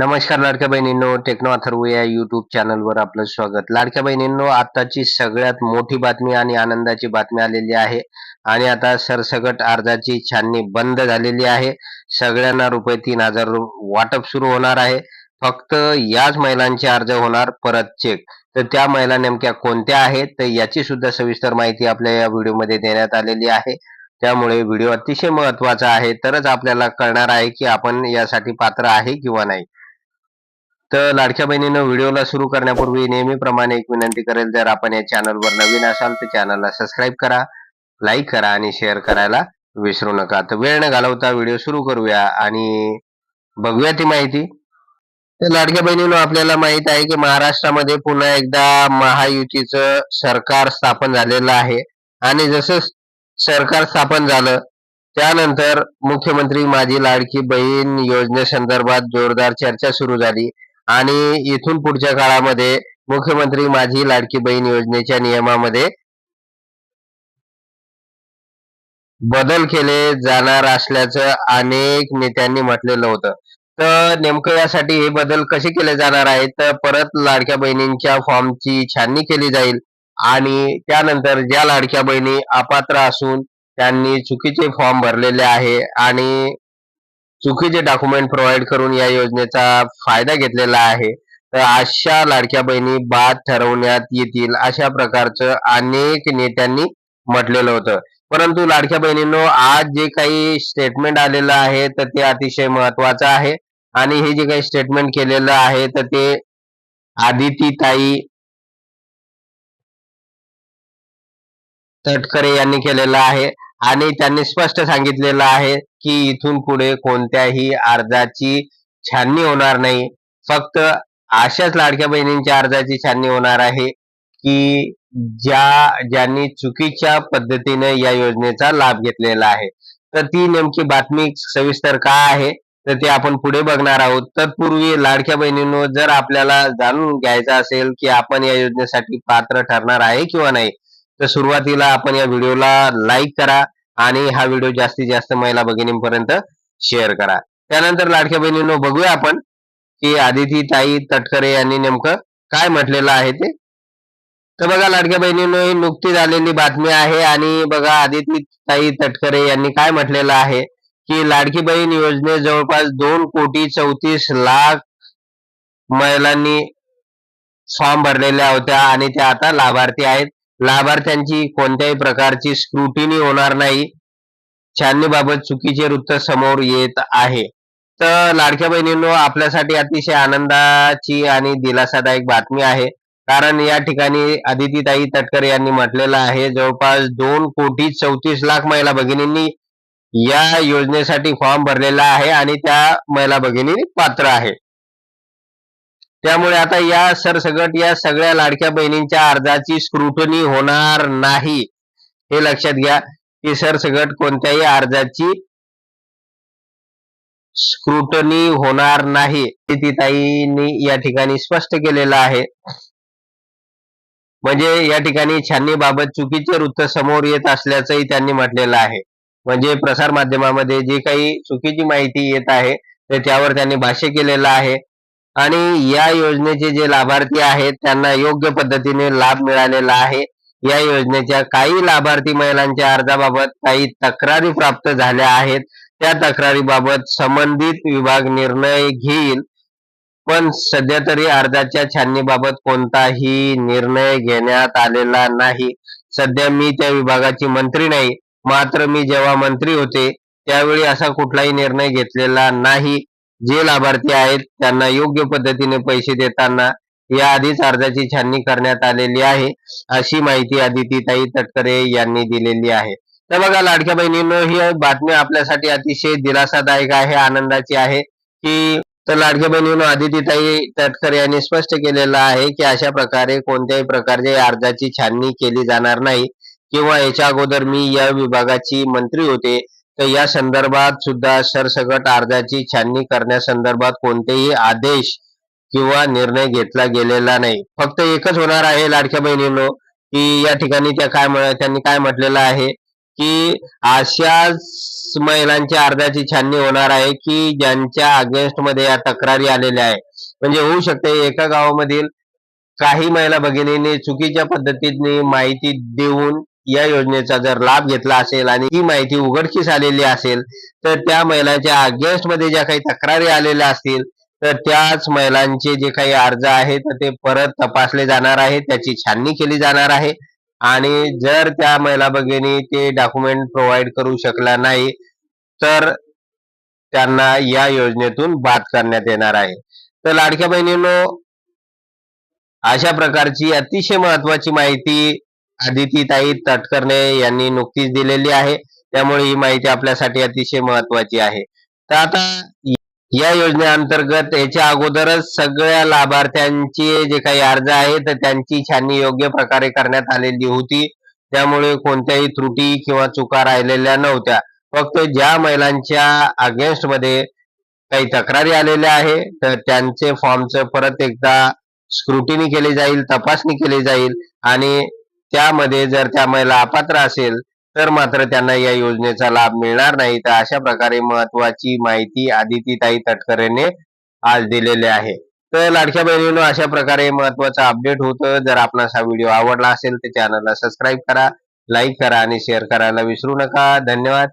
नमस्कार लाडक्या बहिणींनो टेक्नो अथर्व या युट्यूब चॅनलवर आपलं स्वागत. लाडक्या बहिणींनो आताची सगळ्यात मोठी बातमी आणि आनंदाची बातमी आलेली आहे. आणि आता सरसकट अर्जाची छाननी बंद झालेली आहे. सगळ्यांना रुपये तीन हजार वाटप सुरू होणार आहे. फक्त याच महिलांचे अर्ज होणार परत चेक तर त्या महिला नेमक्या कोणत्या आहेत? तर याची सुद्धा सविस्तर माहिती आपल्या या व्हिडिओमध्ये देण्यात आलेली आहे. त्यामुळे व्हिडिओ अतिशय महत्त्वाचा आहे. तरच आपल्याला कळणार आहे की आपण यासाठी पात्र आहे किंवा नाही. तर लाडक्या बहिणीनं व्हिडिओला सुरू करण्यापूर्वी नेहमीप्रमाणे एक विनंती करेल जर आपण या चॅनलवर नवीन असाल तर चॅनलला सबस्क्राईब करा लाईक करा आणि शेअर करायला विसरू नका. तर वेळ न घालवता व्हिडिओ सुरू करूया आणि बघूया ती माहिती. तर लाडक्या बहिणीनं आपल्याला माहीत आहे की महाराष्ट्रामध्ये पुन्हा एकदा महायुतीचं सरकार स्थापन झालेलं आहे. आणि जसं सरकार स्थापन झालं त्यानंतर मुख्यमंत्री माझी लाडकी बहीण योजनेसंदर्भात जोरदार चर्चा सुरू झाली. आणि इथून पुढच्या काळामध्ये मुख्यमंत्री माझी लाडकी बहीण योजनेच्या नियमामध्ये बदल केले जाणार असल्याचं अनेक नेत्यांनी म्हटलेलं होतं. तर नेमकं यासाठी हे बदल कसे केले जाणार आहेत? तर परत लाडक्या बहिणींच्या फॉर्मची छाननी केली जाईल आणि त्यानंतर ज्या लाडक्या बहिणी अपात्र असून त्यांनी चुकीचे फॉर्म भरलेले आहे आणि चुकीचे डॉक्युमेंट प्रोव्हाइड करून या योजनेचा फायदा घेतलेला आहे. तर अशा लाडक्या बहिणी बाद ठरवण्यात येतील अशा प्रकारचं अनेक नेत्यांनी म्हटलेलं होतं. परंतु लाडक्या बहिणींनो आज जे काही स्टेटमेंट आलेलं आहे तर ते अतिशय महत्वाचं आहे. आणि हे जे काही स्टेटमेंट केलेलं आहे तर ते आदिती ताई तटकरे यांनी केलेलं आहे. आणि त्यांनी स्पष्ट सांगितलेलं आहे की इथून पुढे कोणत्याही अर्जाची छाननी होणार नाही. फक्त अशाच लाडक्या बहिणींच्या अर्जाची छाननी होणार आहे की ज्या ज्यांनी चुकीच्या पद्धतीने या योजनेचा लाभ घेतलेला आहे. तर ती नेमकी बातमी सविस्तर काय आहे तर ते आपण पुढे बघणार आहोत. तत्पूर्वी लाडक्या बहिणींनो जर आपल्याला जाणून घ्यायचं असेल की आपण या योजनेसाठी पात्र ठरणार आहे किंवा नाही तर सुरुवातीला आपण या व्हिडिओला लाईक करा आणि हा व्हिडिओ जास्तीत जास्त महिला भगिनींपर्यंत शेअर करा. त्यानंतर लाडक्या बहिणींनो बघूया आपण की आदिती ताई तटकरे यांनी नेमकं काय म्हटलेलं आहे ते. तर बघा लाडक्या बहिणींनो ही नुकतीच आलेली बातमी आहे आणि बघा आदिती ताई तटकरे यांनी काय म्हटलेलं आहे की लाडकी बहीण योजने जवळपास दोन कोटी चौतीस लाख महिलांनी फॉर्म भरलेल्या होत्या आणि त्या आता लाभार्थी आहेत. लाभार्थ्यांची कोणत्याही प्रकारची स्क्रुटिनी होणार नाही. छाननीबाबत चुकीचे वृत्त समोर येत आहे. तर लाडक्या बहिणींनो आपल्यासाठी अतिशय आनंदाची आणि दिलासादायक बातमी आहे. कारण या ठिकाणी अदितीताई तटकर यांनी म्हटलेलं आहे जवळपास दोन कोटी चौतीस लाख महिला भगिनींनी या योजनेसाठी फॉर्म भरलेला आहे आणि त्या महिला भगिनी पात्र आहे. त्यामुळे आता या सरसगट या सगळ्या लाडक्या बहिणींच्या अर्जाची स्क्रुटनी होणार नाही. हे लक्षात घ्या की सरसगट कोणत्याही अर्जाची स्क्रुटनी होणार नाही. ताईंनी या ठिकाणी स्पष्ट केलेलं आहे. म्हणजे या ठिकाणी छाननी बाबत चुकीचे वृत्त समोर येत असल्याचंही त्यांनी म्हटलेलं आहे. म्हणजे प्रसार माध्यमामध्ये जे काही चुकीची माहिती येत आहे तर त्यावर त्यांनी भाष्य केलेलं आहे. आणि या योजनेचे जे लाभार्थी आहेत त्यांना योग्य पद्धतीने लाभ मिळालेला आहे. या योजनेच्या काही लाभार्थी महिलांच्या अर्जाबाबत काही तक्रारी प्राप्त झाल्या आहेत. त्या तक्रारीबाबत संबंधित विभाग निर्णय घेईल. पण सध्या तरी अर्जाच्या छाननीबाबत कोणताही निर्णय घेण्यात आलेला नाही. सध्या मी त्या विभागाची मंत्री नाही मात्र मी जेव्हा मंत्री होते त्यावेळी असा कुठलाही निर्णय घेतलेला नाही. जे लाभार्थी आहेत त्यांना योग्य पद्धतीने पैसे देताना या आधीच अर्जाची छाननी करण्यात आलेली आहे अशी माहिती अदितीताई तटकरे यांनी दिलेली आहे. तर बघा लाडक्या बहिणींनो ही बातमी आपल्यासाठी अतिशय दिलासादायक आहे आनंदाची आहे की तर लाडक्या बहिणींनो आदितीताई तटकरे यांनी स्पष्ट केलेलं आहे की अशा प्रकारे कोणत्याही प्रकारच्या अर्जाची छाननी केली जाणार नाही. किंवा याच्या अगोदर मी या विभागाची मंत्री होते तर या संदर्भात सुद्धा सरसकट अर्जाची छाननी करण्यासंदर्भात कोणतेही आदेश किंवा निर्णय घेतला गेलेला नाही. फक्त एकच होणार आहे लाडक्या बहिणींनो की या ठिकाणी त्या काय त्यांनी काय म्हटलेलं आहे की अशाच महिलांच्या अर्जाची छाननी होणार आहे की ज्यांच्या अगेन्स्टमध्ये या तक्रारी आलेल्या आहे म्हणजे होऊ शकते एका गावामधील काही महिला भगिनींनी चुकीच्या पद्धतीने माहिती देऊन या योजनेचा जर लाभ घेतला असेल आणि ही माहिती उघडकीस आलेली असेल तर त्या महिलांच्या अगेन्स्टमध्ये ज्या काही तक्रारी आलेल्या असतील तर त्याच महिलांचे जे काही अर्ज आहेत ते परत तपासले जाणार आहे त्याची छाननी केली जाणार आहे. आणि जर त्या महिला भगिनी ते डॉक्युमेंट प्रोव्हाइड करू शकला नाही तर त्यांना या योजनेतून बाद करण्यात येणार आहे. तर लाडक्या बहिणींनो अशा प्रकारची अतिशय महत्वाची माहिती आदितीताई तटकर्णे यांनी नुकतीच दिलेली आहे. त्यामुळे ही माहिती आपल्यासाठी अतिशय महत्वाची आहे. तर आता या योजनेअंतर्गत याच्या अगोदरच सगळ्या लाभार्थ्यांचे जे काही अर्ज आहेत तर त्यांची छाननी योग्य प्रकारे करण्यात आलेली होती. त्यामुळे कोणत्याही त्रुटी किंवा चुका राहिलेल्या नव्हत्या. फक्त ज्या महिलांच्या अगेन्स्टमध्ये काही तक्रारी आलेल्या आहे तर त्यांचे फॉर्मचं परत एकदा स्क्रुटिनी केली जाईल तपासणी केली जाईल आणि त्यामध्ये जर त्या महिला अपात्र असेल तर मात्र त्यांना या योजनेचा लाभ मिळणार नाही. तर अशा प्रकारे महत्वाची माहिती आदितीताई तटकरेने आज दिलेली आहे. तर लाडक्या बहिणीनो अशा प्रकारे महत्वाचं अपडेट होतं. जर आपणास हा व्हिडिओ आवडला असेल तर चॅनलला सबस्क्राईब करा लाईक करा आणि शेअर करायला विसरू नका. धन्यवाद.